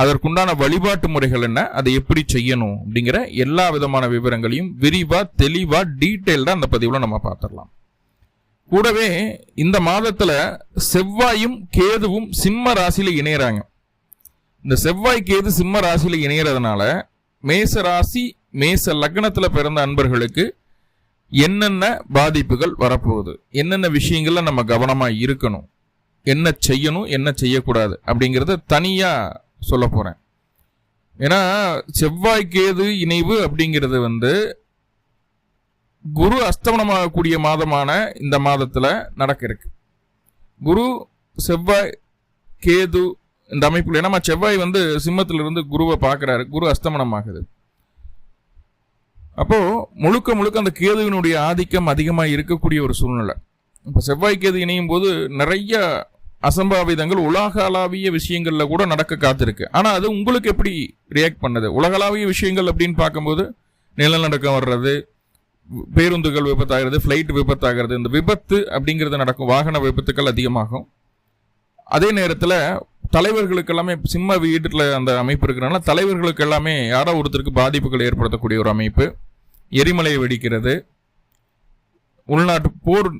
அதற்குண்டான வழிபாட்டு முறைகள் என்ன? அதை எப்படி செய்யணும்? அப்படிங்கிற எல்லா விதமான விவரங்களையும் விரிவா தெளிவா டீட்டெயில்டா அந்த பதிவுல நம்ம பார்த்துடலாம். கூடவே இந்த மாதத்துல செவ்வாயும் கேதுவும் சிம்ம ராசியில இணையறாங்க. இந்த செவ்வாய் கேது சிம்ம ராசியில இணையறதுனால மேச ராசி மேச லக்னத்துல பிறந்த அன்பர்களுக்கு என்னென்ன பாதிப்புகள் வரப்போகுது? என்னென்ன விஷயங்கள்ல நம்ம கவனமா இருக்கணும்? என்ன செய்யணும்? என்ன செய்யக்கூடாது? அப்படிங்கிறத தனியா சொல்ல போகிறேன் ஏன்னா செவ்வாய் கேது இணைவு அப்படிங்கிறது வந்து குரு அஸ்தமனமாகக்கூடிய மாதமான இந்த மாதத்தில் நடக்க இருக்கு குரு செவ்வாய் கேது இந்த அமைப்புல நம்ம செவ்வாய் வந்து சிம்மத்திலிருந்து குருவை பார்க்குறாரு. குரு அஸ்தமனமாகுது. அப்போது முழுக்க முழுக்க அந்த கேதுவினுடைய ஆதிக்கம் அதிகமாக இருக்கக்கூடிய ஒரு சூழ்நிலை. இப்போ செவ்வாய் கேது இணையும் போது நிறைய அசம்பாவிதங்கள் உலகளாவிய விஷயங்களில் கூட நடக்க காத்திருக்கு. ஆனால் அது உங்களுக்கு எப்படி ரியாக்ட் பண்ணுது? உலகளாவிய விஷயங்கள் அப்படின்னு பார்க்கும்போது நிலநடுக்கம் வர்றது பேருந்துகள் விபத்தாகிறது ஃப்ளைட் விபத்தாகிறது இந்த விபத்து அப்படிங்கிறது நடக்கும். வாகன விபத்துக்கள் அதிகமாகும். அதே நேரத்தில் தலைவர்களுக்கு எல்லாமே சிம்ம வீட்டில் அந்த அமைப்பு இருக்கிறனால தலைவர்களுக்கு எல்லாமே யாரோ ஒருத்தருக்கு பாதிப்புகள் ஏற்படுத்தக்கூடிய ஒரு அமைப்பு. எரிமலை வெடிக்கிறது. உள்நாட்டு போர்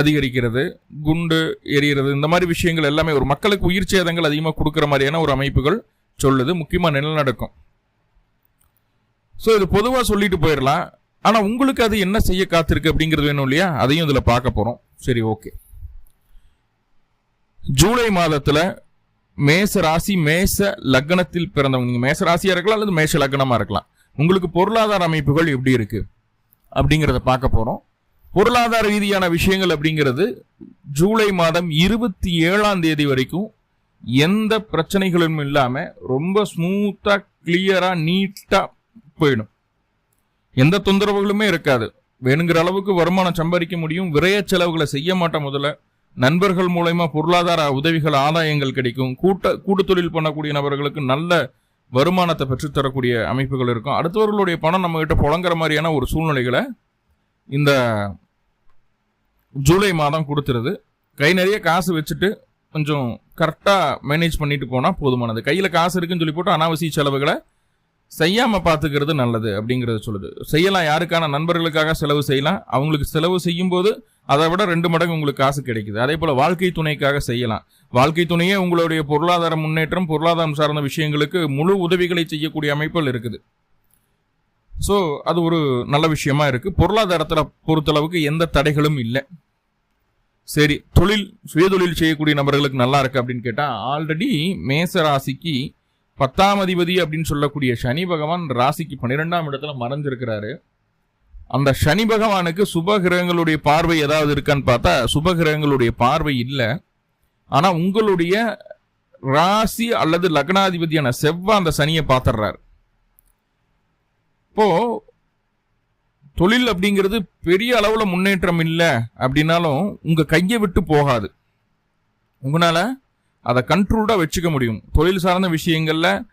அதிகரிக்கிறது குண்டு எரிகிறது இந்த மாதிரி விஷயங்கள் எல்லாமே ஒரு மக்களுக்கு உயிர் சேதங்கள் அதிகமாக கொடுக்குற மாதிரியான ஒரு அமைப்புகள் சொல்லுது. முக்கியமாக நிலநடுக்கம். ஸோ இது பொதுவாக சொல்லிட்டு போயிடலாம். ஆனால் உங்களுக்கு அது என்ன செய்ய காத்திருக்கு அப்படிங்கிறது வேணும் இல்லையா? அதையும் இதில் பார்க்க போகிறோம் சரி ஓகே. ஜூலை மாதத்தில் மேச ராசி மேச லக்னத்தில் பிறந்தவங்க. நீங்கள் மேச ராசியாக இருக்கலாம் அல்லது மேஷ லக்னமாக இருக்கலாம். உங்களுக்கு பொருளாதார அமைப்புகள் எப்படி இருக்குது அப்படிங்கிறத பார்க்க போகிறோம் பொருளாதார ரீதியான விஷயங்கள் அப்படிங்கிறது ஜூலை மாதம் இருபத்தி ஏழாம் தேதி வரைக்கும் எந்த பிரச்சனைகளும் இல்லாமல் ரொம்ப ஸ்மூத்தாக கிளியராக நீட்டாக போயிடும். எந்த தொந்தரவுகளுமே இருக்காது. வேணுங்கிற அளவுக்கு வருமானம் சம்பாதிக்க முடியும். விரைய செலவுகளை செய்ய மாட்டோம் முதல்ல. நண்பர்கள் மூலயமா பொருளாதார உதவிகள் ஆதாயங்கள் கிடைக்கும். கூட்ட கூட்டு தொழில் பண்ணக்கூடிய நபர்களுக்கு நல்ல வருமானத்தை பெற்றுத்தரக்கூடிய அமைப்புகள் இருக்கும். அடுத்தவர்களுடைய பணம் நம்மகிட்ட புழங்குற மாதிரியான ஒரு சூழ்நிலைகளை இந்த ஜூலை மாதம் கொடுத்துருது. கை நிறைய காசு வச்சுட்டு கொஞ்சம் கரெக்டாக மேனேஜ் பண்ணிட்டு போனால் போதுமானது. கையில் காசு இருக்குன்னு சொல்லி போட்டு அனாவசிய செலவுகளை செய்யாமல் பார்த்துக்கிறது நல்லது அப்படிங்கிறத சொல்லுது. செய்யலாம் யாருக்கான நண்பர்களுக்காக செலவு செய்யலாம். அவங்களுக்கு செலவு செய்யும் போது அதை விட ரெண்டு மடங்கு உங்களுக்கு காசு கிடைக்குது. அதே போல் வாழ்க்கை துணைக்காக செய்யலாம். வாழ்க்கை துணையே உங்களுடைய பொருளாதார முன்னேற்றம் பொருளாதாரம் சார்ந்த விஷயங்களுக்கு முழு உதவிகளை செய்யக்கூடிய அமைப்புகள் இருக்குது. ஸோ அது ஒரு நல்ல விஷயமா இருக்கு. பொருளாதாரத்தில் பொறுத்தளவுக்கு எந்த தடைகளும் இல்லை. சரி தொழில் சுயதொழில் செய்யக்கூடிய நபர்களுக்கு நல்லா இருக்கு அப்படின்னு கேட்டால் ஆல்ரெடி மேச ராசிக்கு பத்தாம் அதிபதி அப்படின்னு சொல்லக்கூடிய சனி பகவான் ராசிக்கு பன்னிரெண்டாம் இடத்துல மறைஞ்சிருக்கிறாரு. அந்த சனி பகவானுக்கு சுப கிரகங்களுடைய பார்வை ஏதாவது இருக்கான்னு பார்த்தா சுப கிரகங்களுடைய பார்வை இல்லை. ஆனால் உங்களுடைய ராசி அல்லது லக்னாதிபதியான செவ்வா அந்த சனியை பார்த்துடுறாரு இப்போ தொழில் அப்படிங்கிறது பெரிய அளவில் முன்னேற்றம் இல்லை அப்படின்னாலும் உங்கள் கையை விட்டு போகாது. உங்களால் அதை கண்ட்ரோல்டாக வச்சுக்க முடியும். தொழில் சார்ந்த விஷயங்களில்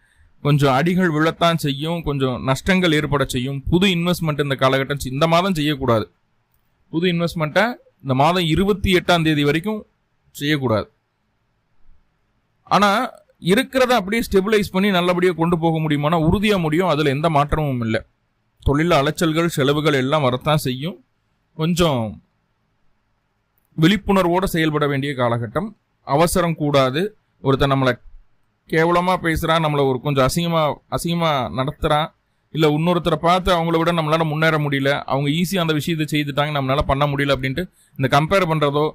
கொஞ்சம் அடிகள் விழத்தான் செய்யும் கொஞ்சம் நஷ்டங்கள் ஏற்பட செய்யும். புது இன்வெஸ்ட்மெண்ட் இந்த காலகட்டம் இந்த மாதம் செய்யக்கூடாது. புது இன்வெஸ்ட்மெண்ட்டை இந்த மாதம் இருபத்தி எட்டாம் தேதி வரைக்கும் செய்யக்கூடாது. ஆனால் இருக்கிறத அப்படியே ஸ்டெபிலைஸ் பண்ணி நல்லபடியாக கொண்டு போக முடியுமானா உறுதியாக முடியும். அதில் எந்த மாற்றமும் இல்லை. தொழில் அலைச்சல்கள் செலவுகள் எல்லாம் வரத்தான் செய்யும். கொஞ்சம் விழிப்புணர்வோடு செயல்பட வேண்டிய காலகட்டம். அவசரம் கூடாது. ஒருத்தன் நம்மளை கேவலமாக பேசுகிறான் நம்மளை ஒரு கொஞ்சம் அசிங்கமாக அசிங்கமாக நடத்துகிறான் இல்லை இன்னொருத்தரை பார்த்து அவங்கள விட நம்மளால் முன்னேற முடியல. அவங்க ஈஸியாக அந்த விஷயத்தை செய்துட்டாங்க நம்மளால் பண்ண முடியல அப்படின்ட்டு இந்த கம்பேர் பண்ணுறதோ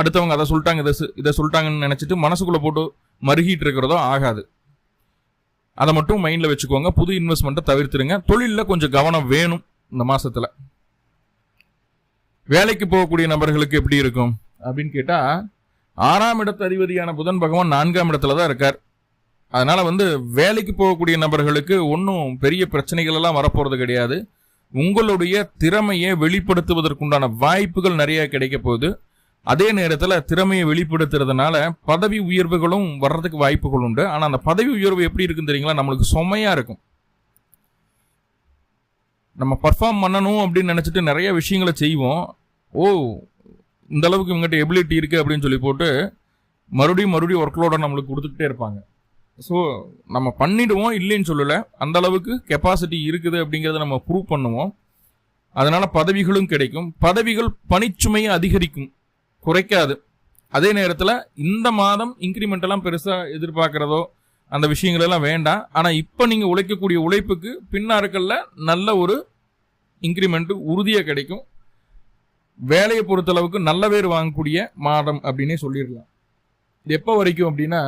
அடுத்தவங்க அதை சொல்லிட்டாங்க இதை இதை சொல்லிட்டாங்கன்னு நினச்சிட்டு மனசுக்குள்ளே போட்டு மருகிட்டு இருக்கிறதோ ஆகாது. அதை மட்டும் மைண்டில் வச்சுக்கோங்க. புது இன்வெஸ்ட்மெண்ட்டை தவிர்த்துருங்க. தொழிலில் கொஞ்சம் கவனம் வேணும் இந்த மாதத்தில் வேலைக்கு போகக்கூடிய நபர்களுக்கு எப்படி இருக்கும்? அப்படின்னு கேட்டால் ஆறாம் இடத்து அதிபதியான புதன் பகவான் நான்காம் இடத்துல தான் இருக்கார். அதனால் வந்து வேலைக்கு போகக்கூடிய நபர்களுக்கு ஒன்றும் பெரிய பிரச்சனைகள் எல்லாம் வரப்போகிறது கிடையாது. உங்களுடைய திறமையை வெளிப்படுத்துவதற்குண்டான வாய்ப்புகள் நிறைய கிடைக்க போகுது. அதே நேரத்தில் திறமையை வெளிப்படுத்துறதுனால பதவி உயர்வுகளும் வர்றதுக்கு வாய்ப்புகள் உண்டு. ஆனால் அந்த பதவி உயர்வு எப்படி இருக்குன்னு தெரியுங்களா? நம்மளுக்கு சுமையாக இருக்கும். நம்ம பர்ஃபார்ம் பண்ணணும் அப்படின்னு நினச்சிட்டு நிறைய விஷயங்களை செய்வோம். ஓ இந்த அளவுக்கு இவங்ககிட்ட எபிலிட்டி இருக்குது அப்படின்னு சொல்லி போட்டு மறுபடியும் மறுபடியும் ஒர்க்லோட நம்மளுக்கு கொடுத்துக்கிட்டே இருப்பாங்க. ஸோ நம்ம பண்ணிடுவோம் இல்லைன்னு சொல்லலை. அந்த அளவுக்கு கெப்பாசிட்டி இருக்குது அப்படிங்கிறத நம்ம ப்ரூவ் பண்ணுவோம். அதனால் பதவிகளும் கிடைக்கும். பதவிகள் பணிச்சுமையை அதிகரிக்கும். குறைக்காது. அதே நேரத்தில் இந்த மாதம் இன்க்ரிமெண்டெல்லாம் பெருசாக எதிர்பார்க்குறதோ அந்த விஷயங்கள் எல்லாம் வேண்டாம். ஆனால் இப்போ நீங்கள் உழைக்கக்கூடிய உழைப்புக்கு பின்னாருக்கல்ல நல்ல ஒரு இன்க்ரிமெண்ட் உறுதியாக கிடைக்கும். வேலையை பொறுத்தளவுக்கு நல்ல பேர் வாங்கக்கூடிய மாதம் அப்படின்னே சொல்லிடலாம். இது எப்போ வரைக்கும் அப்படின்னா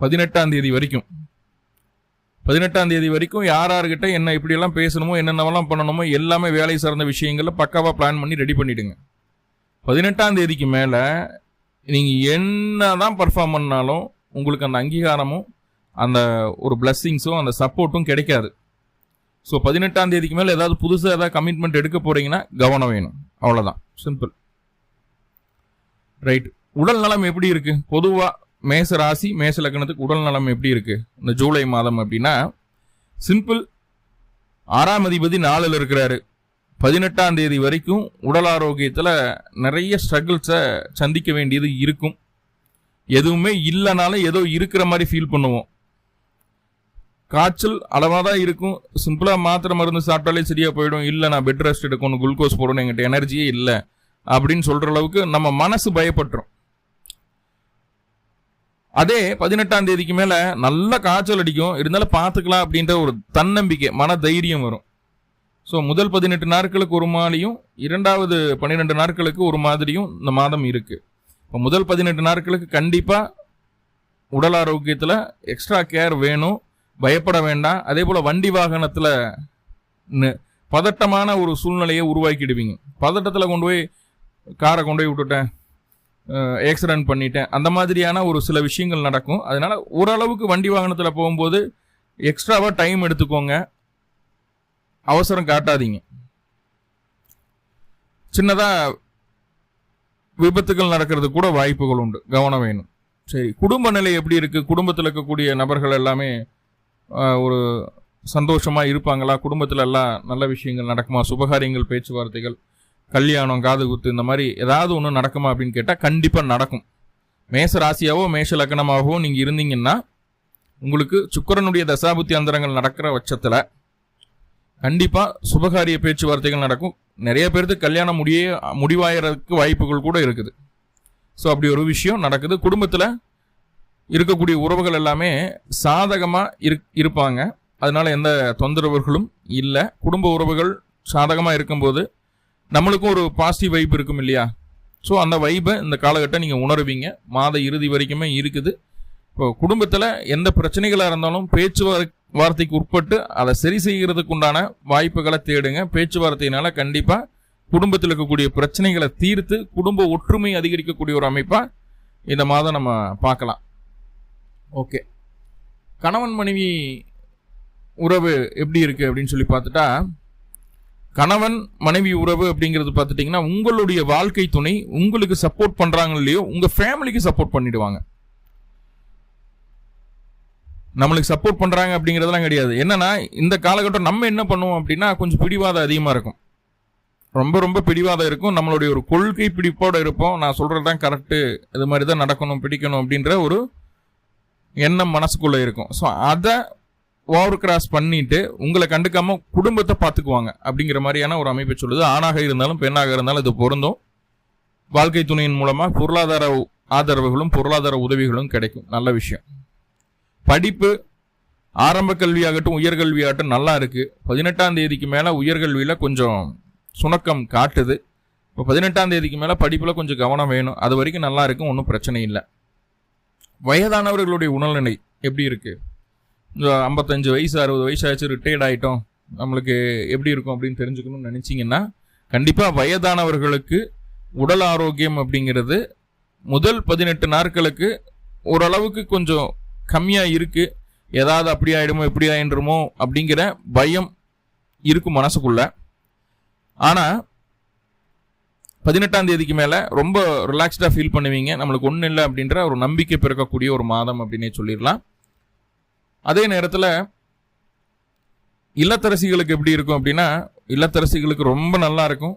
பதினெட்டாம் தேதி வரைக்கும். பதினெட்டாம் தேதி வரைக்கும் யார் யார்கிட்ட என்ன இப்படியெல்லாம் பேசணுமோ என்னென்னவெல்லாம் பண்ணணுமோ எல்லாமே வேலை சார்ந்த விஷயங்களை பக்காவாக பிளான் பண்ணி ரெடி பண்ணிவிடுங்க பதினெட்டாம் தேதிக்கு மேலே நீங்கள் என்ன தான் பர்ஃபார்ம் பண்ணாலும் உங்களுக்கு அந்த அங்கீகாரமும் அந்த ஒரு பிளஸ்ஸிங்ஸும் அந்த சப்போர்ட்டும் கிடைக்காது. ஸோ பதினெட்டாம் தேதிக்கு மேலே ஏதாவது புதுசாக ஏதாவது கமிட்மெண்ட் எடுக்க போகிறீங்கன்னா கவனம் வேணும். அவ்வளோதான் சிம்பிள் ரைட் உடல் நலம் எப்படி இருக்குது பொதுவாக மேச ராசி மேச லக்னத்துக்கு உடல் நலம் எப்படி இருக்குது இந்த ஜூலை மாதம் அப்படின்னா சிம்பிள் ஆறாம் அதிபதி நாளில் இருக்கிறாரு. பதினெட்டாம் தேதி வரைக்கும் உடல் ஆரோக்கியத்தில் நிறைய ஸ்ட்ரகிள்ஸை சந்திக்க வேண்டியது இருக்கும். எதுவுமே இல்லைனாலும் ஏதோ இருக்கிற மாதிரி ஃபீல் பண்ணுவோம். காய்ச்சல் அளவாக தான் இருக்கும் சிம்பிளாக மாத்திரை மருந்து சாப்பிட்டாலே சரியாக போயிடும். இல்லை நான் பெட் ரெஸ்ட் எடுக்கணும் குளுக்கோஸ் போடணும் எங்கிட்ட எனர்ஜியே இல்லை அப்படின்னு சொல்கிற அளவுக்கு நம்ம மனசு பயப்பட்டுரும். அதே பதினெட்டாம் தேதிக்கு மேலே நல்ல காய்ச்சல் அடிக்கும். இருந்தாலும் பார்த்துக்கலாம் அப்படின்ற ஒரு தன்னம்பிக்கை மன தைரியம் வரும். ஸோ முதல் பதினெட்டு நாட்களுக்கு ஒரு மாதிரியும் இரண்டாவது பன்னிரெண்டு நாட்களுக்கு ஒரு மாதிரியும் இந்த மாதம் இருக்குது இப்போ முதல் பதினெட்டு நாட்களுக்கு கண்டிப்பாக உடல் ஆரோக்கியத்தில் எக்ஸ்ட்ரா கேர் வேணும். பயப்பட வேண்டாம். அதே போல் வண்டி வாகனத்தில் பதட்டமான ஒரு சூழ்நிலையை உருவாக்கிடுவீங்க. பதட்டத்தில் கொண்டு போய் காரை கொண்டு போய் விட்டுட்டேன். ஆக்சிடென்ட் பண்ணிட்டேன். அந்த மாதிரியான ஒரு சில விஷயங்கள் நடக்கும். அதனால் ஓரளவுக்கு வண்டி வாகனத்தில் போகும்போது எக்ஸ்ட்ராவாக டைம் எடுத்துக்கோங்க. அவசரம் காட்டாதீங்க. சின்னதாக விபத்துகள் நடக்கிறது கூட வாய்ப்புகள் உண்டு கவனம் வேணும். சரி குடும்ப நிலை எப்படி இருக்குது குடும்பத்தில் இருக்கக்கூடிய நபர்கள் எல்லாமே ஒரு சந்தோஷமாக இருப்பாங்களா? குடும்பத்தில் எல்லாம் நல்ல விஷயங்கள் நடக்குமா? சுபகாரியங்கள் பேச்சுவார்த்தைகள் கல்யாணம் காது குத்து இந்த மாதிரி ஏதாவது ஒன்று நடக்குமா அப்படின்னு கேட்டால் கண்டிப்பாக நடக்கும். மேச ராசியாவோ மேஷ லக்னமாகவோ நீங்கள் இருந்தீங்கன்னா உங்களுக்கு சுக்கரனுடைய தசாபுத்தி அந்தரங்கள் நடக்கிற பட்சத்தில் கண்டிப்பாக சுபகாரிய பேச்சுவார்த்தைகள் நடக்கும். நிறைய பேருக்கு கல்யாணம் முடிய முடிவாயறதுக்கு வாய்ப்புகள் கூட இருக்குது. ஸோ அப்படி ஒரு விஷயம் நடக்குது. குடும்பத்தில் இருக்கக்கூடிய உறவுகள் எல்லாமே சாதகமாக இரு இருப்பாங்க. அதனால எந்த தொந்தரவுகளும் இல்லை. குடும்ப உறவுகள் சாதகமாக இருக்கும்போது நம்மளுக்கும் ஒரு பாசிட்டிவ் வைப் இருக்கும் இல்லையா? ஸோ அந்த வைப்பை இந்த காலகட்டம் நீங்கள் உணர்வீங்க. மாத இறுதி வரைக்குமே இருக்குது. இப்போ குடும்பத்தில் எந்த பிரச்சனைகளாக இருந்தாலும் பேச்சுவார்த்தை வார்த்தைக்கு உட்பட்டு அதை சரி செய்கிறதுக்கு உண்டான வாய்ப்புகளை தேடுங்க. பேச்சுவார்த்தையினால கண்டிப்பாக குடும்பத்தில் இருக்கக்கூடிய பிரச்சனைகளை தீர்த்து குடும்ப ஒற்றுமை அதிகரிக்கக்கூடிய ஒரு அமைப்பாக இந்த மாதம் நம்ம பார்க்கலாம். ஓகே. கணவன் மனைவி உறவு எப்படி இருக்குது அப்படின்னு சொல்லி பார்த்துட்டா கணவன் மனைவி உறவு அப்படிங்கிறது பார்த்துட்டிங்கன்னா உங்களுடைய வாழ்க்கை துணை உங்களுக்கு சப்போர்ட் பண்ணுறாங்க இல்லையோ உங்கள் ஃபேமிலிக்கு சப்போர்ட் பண்ணிடுவாங்க. நம்மளுக்கு சப்போர்ட் பண்ணுறாங்க அப்படிங்கிறதெல்லாம் கிடையாது. என்னன்னா இந்த காலகட்டம் நம்ம என்ன பண்ணுவோம் அப்படின்னா கொஞ்சம் பிடிவாதம் அதிகமாக இருக்கும். ரொம்ப ரொம்ப பிடிவாதம் இருக்கும். நம்மளுடைய ஒரு கொள்கை பிடிப்போடு இருப்போம். நான் சொல்கிறது தான் கரெக்டு இது மாதிரி தான் நடக்கணும் பிடிக்கணும் அப்படின்ற ஒரு எண்ணம் மனசுக்குள்ளே இருக்கும். ஸோ அதை ஓவர் கிராஸ் பண்ணிட்டு உங்களை கண்டுக்காம குடும்பத்தை பார்த்துக்குவாங்க அப்படிங்கிற மாதிரியான ஒரு அமைப்பை சொல்லுது. ஆணாக இருந்தாலும் பெண்ணாக இருந்தாலும் இது பொருந்தும். வாழ்க்கை துணையின் மூலமாக பொருளாதார ஆதரவுகளும் பொருளாதார உதவிகளும் கிடைக்கும். நல்ல விஷயம். படிப்பு ஆரம்ப கல்வியாகட்டும் உயர்கல்வியாகட்டும் நல்லா இருக்குது பதினெட்டாம் தேதிக்கு மேலே உயர்கல்வியில் கொஞ்சம் சுணக்கம் காட்டுது. இப்போ பதினெட்டாம் தேதிக்கு மேலே படிப்பில் கொஞ்சம் கவனம் வேணும். அது வரைக்கும் நல்லா இருக்கும் ஒன்றும் பிரச்சனை இல்லை. வயதானவர்களுடைய உடல்நிலை எப்படி இருக்குது ஐம்பத்தஞ்சு வயசு அறுபது வயசு ஆச்சு ரிட்டையர்ட் ஆகிட்டோம் நம்மளுக்கு எப்படி இருக்கும் அப்படின்னு தெரிஞ்சுக்கணும்னு நினச்சிங்கன்னா கண்டிப்பாக வயதானவர்களுக்கு உடல் ஆரோக்கியம் அப்படிங்கிறது முதல் பதினெட்டு நாட்களுக்கு ஓரளவுக்கு கொஞ்சம் கம்மியாக இருக்குது ஏதாவது அப்படி ஆகிடுமோ எப்படி ஆயிடுமோ அப்படிங்கிற பயம் இருக்கும் மனசுக்குள்ள. ஆனால் பதினெட்டாம் தேதிக்கு மேலே ரொம்ப ரிலாக்ஸ்டாக ஃபீல் பண்ணுவீங்க. நம்மளுக்கு ஒன்றும் இல்லை அப்படின்ற ஒரு நம்பிக்கை பிறக்கக்கூடிய ஒரு மாதம் அப்படின்னே சொல்லிடலாம். அதே நேரத்தில் இல்லத்தரசிகளுக்கு எப்படி இருக்கும் அப்படின்னா இல்லத்தரசிகளுக்கு ரொம்ப நல்லா இருக்கும்.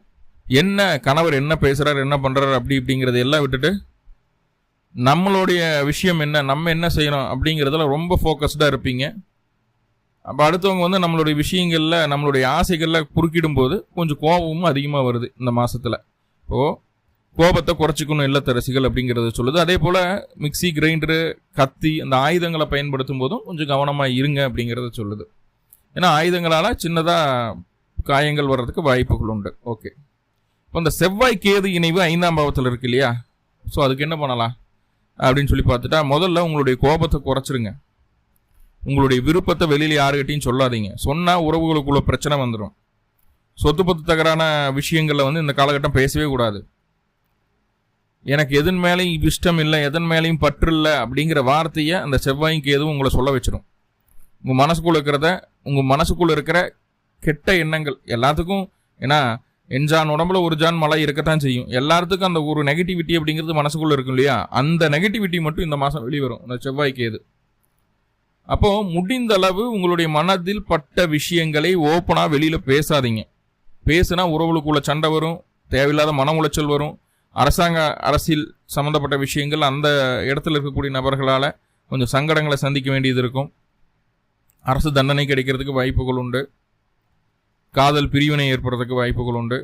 என்ன கணவர் என்ன பேசுகிறார் என்ன பண்ணுறாரு அப்படி இப்படிங்கிறத எல்லாம் விட்டுட்டு நம்மளுடைய விஷயம் என்ன நம்ம என்ன செய்யணும் அப்படிங்கிறதுல ரொம்ப ஃபோக்கஸ்டாக இருப்பீங்க. அப்போ அடுத்தவங்க வந்து நம்மளுடைய விஷயங்களில் நம்மளுடைய ஆசைகளில் குறுக்கிடும்போது கொஞ்சம் கோபமும் அதிகமாக வருது இந்த மாதத்தில் இப்போது கோபத்தை குறைச்சிக்கணும் இல்லத்தரசிகள் அப்படிங்கிறத சொல்லுது. அதே போல் மிக்சி கிரைண்டரு கத்தி அந்த ஆயுதங்களை பயன்படுத்தும் போதும் கொஞ்சம் கவனமாக இருங்க அப்படிங்கிறத சொல்லுது. ஏன்னா ஆயுதங்களால் சின்னதாக காயங்கள் வர்றதுக்கு வாய்ப்புகள் உண்டு. ஓகே இப்போ இந்த செவ்வாய் கேது இணைவு ஐந்தாம் பாவத்தில் இருக்கு இல்லையா? ஸோ அதுக்கு என்ன பண்ணலாம்? அப்படின்னு சொல்லி பார்த்துட்டா முதல்ல உங்களுடைய கோபத்தை குறைச்சிருங்க. உங்களுடைய விருப்பத்தை வெளியில் யாருக்கிட்டையும் சொல்லாதீங்க. சொன்னால் உறவுகளுக்குள்ள பிரச்சனை வந்துடும் சொத்து பத்து தகரான விஷயங்களில் வந்து இந்த காலகட்டம் பேசவே கூடாது. எனக்கு எதன் மேலேயும் இஷ்டம் இல்லை எதன் மேலேயும் பற்று இல்லை அப்படிங்கிற வார்த்தையை அந்த செவ்வாய்க்கு எதுவும் உங்களை சொல்ல வச்சிடும் உங்கள் மனசுக்குள்ளே இருக்கிறத உங்கள் மனசுக்குள்ளே இருக்கிற கெட்ட எண்ணங்கள் எல்லாத்துக்கும் ஏன்னா என்ஜான் உடம்புல ஒரு ஜான் மழை இருக்கத்தான் செய்யும். எல்லாத்துக்கும் அந்த ஒரு நெகட்டிவிட்டி அப்படிங்கிறது மனசுக்குள்ளே இருக்கும் இல்லையா? அந்த நெகட்டிவிட்டி மட்டும் இந்த மாதம் வெளிவரும். அந்த செவ்வாய்க்கு எது. அப்போ முடிந்த அளவு உங்களுடைய மனதில் பட்ட விஷயங்களை ஓப்பனாக வெளியில் பேசாதீங்க. பேசுனா உறவுகளுக்குள்ள சண்டை வரும் தேவையில்லாத மன உளைச்சல் வரும். அரசாங்க அரசியல் சம்மந்தப்பட்ட விஷயங்கள் அந்த இடத்துல இருக்கக்கூடிய நபர்களால் கொஞ்சம் சங்கடங்களை சந்திக்க வேண்டியது இருக்கும். அரசு தண்டனை கிடைக்கிறதுக்கு வாய்ப்புகள் உண்டு. காதல் பிரிவினை ஏற்படுறதுக்கு வாய்ப்புகள் உண்டு.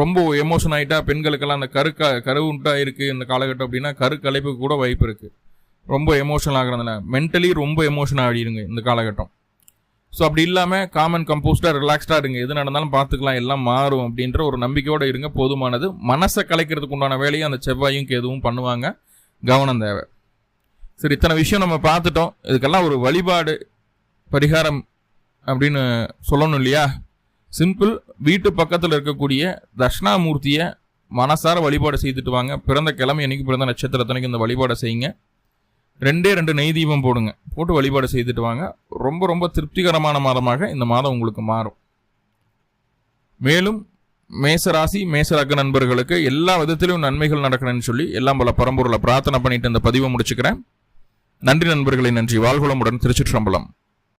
ரொம்ப எமோஷன் ஆகிட்டா பெண்களுக்கெல்லாம் அந்த கரு க இருக்குது இந்த காலகட்டம் அப்படின்னா கரு கலைப்புக்கு கூட வாய்ப்பு இருக்குது ரொம்ப எமோஷனல் ஆகிறதுனால. மென்டலி ரொம்ப எமோஷன் ஆகிடுங்க இந்த காலகட்டம். ஸோ அப்படி இல்லாமல் காமன் கம்போஸ்டாக ரிலாக்ஸ்டாக இருங்க. எது நடந்தாலும் பார்த்துக்கலாம். எல்லாம் மாறும் அப்படின்ற ஒரு நம்பிக்கையோடு இருங்க. போதுமானது. மனசை கலைக்கிறதுக்கு உண்டான வேலையை அந்த செவ்வாயும் எதுவும் பண்ணுவாங்க. கவனம் தேவை. சரி இத்தனை விஷயம் நம்ம பார்த்துட்டோம். இதுக்கெல்லாம் ஒரு வழிபாடு பரிகாரம் அப்படின்னு சொல்லணும் இல்லையா? சிம்பிள் வீட்டு பக்கத்தில் இருக்கக்கூடிய தட்சிணாமூர்த்தியை மனசார வழிபாடு செய்துட்டு வாங்க. பிறந்த கிழமை என்னைக்கு பிறந்த நட்சத்திரத்தனைக்கு இந்த வழிபாடை செய்யுங்க. ரெண்டே ரெண்டு நெய் தீபம் போடுங்க. போட்டு வழிபாடு செய்துட்டு வாங்க. ரொம்ப ரொம்ப திருப்திகரமான மாதமாக இந்த மாதம் உங்களுக்கு மாறும். மேலும் மேசராசி மேசரக நண்பர்களுக்கு எல்லா விதத்திலும் நன்மைகள் நடக்கணும்னு சொல்லி எல்லாம் பல பரம்பொருளை பிரார்த்தனை பண்ணிட்டு இந்த பதிவை முடிச்சுக்கிறேன். நன்றி நண்பர்களை நன்றி. வாழ்குளமுடன் திருச்சிற்றம்பலம்.